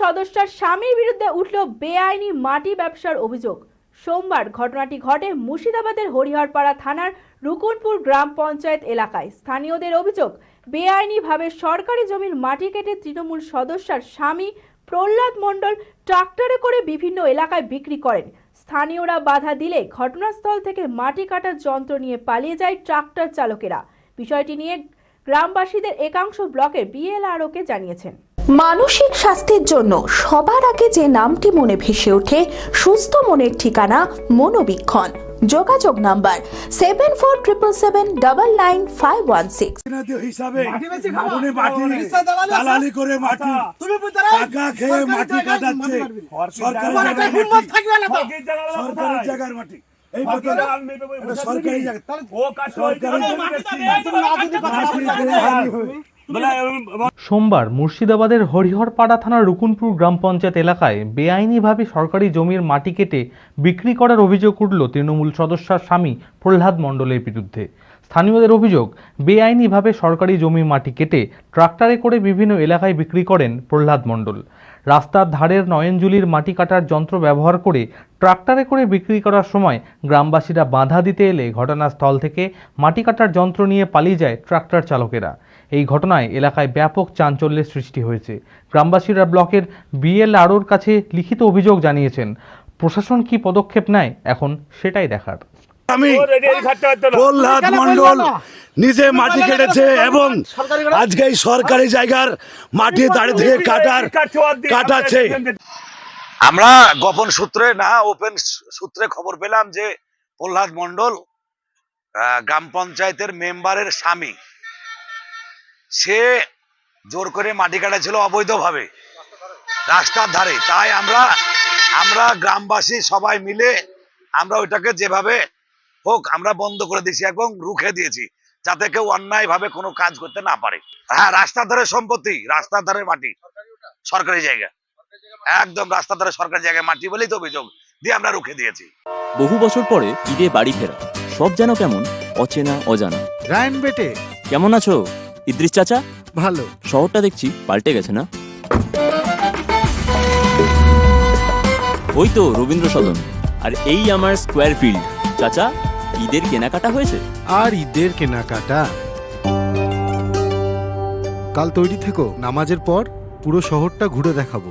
সদস্যার স্বামীর বিরুদ্ধে উঠল বেআইনি মাটি ব্যবসার অভিযোগ। সোমবার ঘটনাটি ঘটে মুর্শিদাবাদের হরিহরপাড়া থানার রুকুনপুর গ্রাম পঞ্চায়েত এলাকায়। স্থানীয়দের অভিযোগ, বেআইনিভাবে সরকারি জমির মাটি কেটে তৃণমূল সদস্যার স্বামী প্রহ্লাদ মণ্ডল ট্রাক্টরে করে বিভিন্ন এলাকায় বিক্রি করেন। স্থানীয়রা বাধা দিলে ঘটনাস্থল থেকে মাটি কাটার যন্ত্র নিয়ে পালিয়ে যায় ট্রাক্টর চালকেরা। বিষয়টি নিয়ে গ্রামবাসীদের একাংশ ব্লকের বিএলআরওকে জানিয়েছেন। মানসিক স্বাস্থ্যের জন্য সবার আগে যে নামটি মনে ভেসে ওঠে সুস্থ মনের ঠিকানা মনোবীক্ষণ যোগাযোগ number seven four triple seven double nine five one six হিসাবে দালালি করে মাটি টাকা খেয়ে মাটি কাটাচ্ছে সরকারি তোমার একটা জায়গার মাটি এই সরকারি জায়গা সরকারি সোমবার মুর্শিদাবাদের হরিহরপাড়া থানার রুকুনপুর গ্রাম পঞ্চায়েত এলাকায় বেআইনিভাবে সরকারি জমির মাটি কেটে বিক্রি করার অভিযোগ উঠল তৃণমূল সদস্যার স্বামী প্রহ্লাদ মণ্ডলের বিরুদ্ধে। স্থানীয়দের অভিযোগ, বেআইনিভাবে সরকারি জমির মাটি কেটে ট্রাক্টরে করে বিভিন্ন এলাকায় বিক্রি করেন প্রহ্লাদ মণ্ডল। রাস্তার ধারের নয়নজুলির মাটি কাটার যন্ত্র ব্যবহার করে ট্রাক্টরে করে বিক্রি করার সময় গ্রামবাসীরা বাধা দিতে এলে ঘটনাস্থল থেকে মাটি কাটার যন্ত্র নিয়ে পালিয়ে যায় ট্রাক্টর চালকেরা। এই ঘটনায় এলাকায় ব্যাপক চাঞ্চল্যের সৃষ্টি হয়েছে। গ্রামবাসীরা ব্লকের বিএলআরওর কাছে লিখিত অভিযোগ জানিয়েছেন। প্রশাসন কি পদক্ষেপ নেয়? এখন সেটাই দেখার। আমি প্রহ্লাদ মন্ডল নিজে মাটি কেটেছে এবং আজকে এই সরকারি জায়গার মাটি দাঁড়িয়ে থেকে কাটার কাটাচ্ছে। আমরা গোপন সূত্রে না ওপেন সূত্রে খবর পেলাম যে প্রহ্লাদ মন্ডল আহ, গ্রাম পঞ্চায়েতের মেম্বারের স্বামী। সে জোর করে মাটি কাটাছিল অবৈধভাবে রাস্তার ধারে। তাই আমরা আমরা গ্রামবাসী সবাই মিলে আমরা ওইটাকে যেভাবে হোক আমরা বন্ধ করে দিয়েছি এবং রুখে দিয়েছি যাতে কেউ অন্যায় ভাবে কোনো কাজ করতে না পারে। হ্যাঁ রাস্তার ধারে সম্পত্তি রাস্তার ধারে মাটি সরকারি জায়গা। একদম রাস্তার ধারে সরকারি জায়গায় মাটি বলেই তো অভিযোগ দিয়ে আমরা রুখে দিয়েছি। বহু বছর পরে ঈদে বাড়ি ফেরা। সব যেন কেমন? অচেনা অজানা। রায়ন বেটে কেমন আছো? ইদ্রিস চাচা? ভালো। শহরটা দেখছি পাল্টে গেছে না? ওই তো রবীন্দ্র সদন আর এই আমার স্কোয়ার ফিল্ড চাচা ঈদের কেনাকাটা হয়েছে? আর ঈদের কেনাকাটা? কাল তৈরি থেকো নামাজের পর পুরো শহরটা ঘুরে দেখাবো।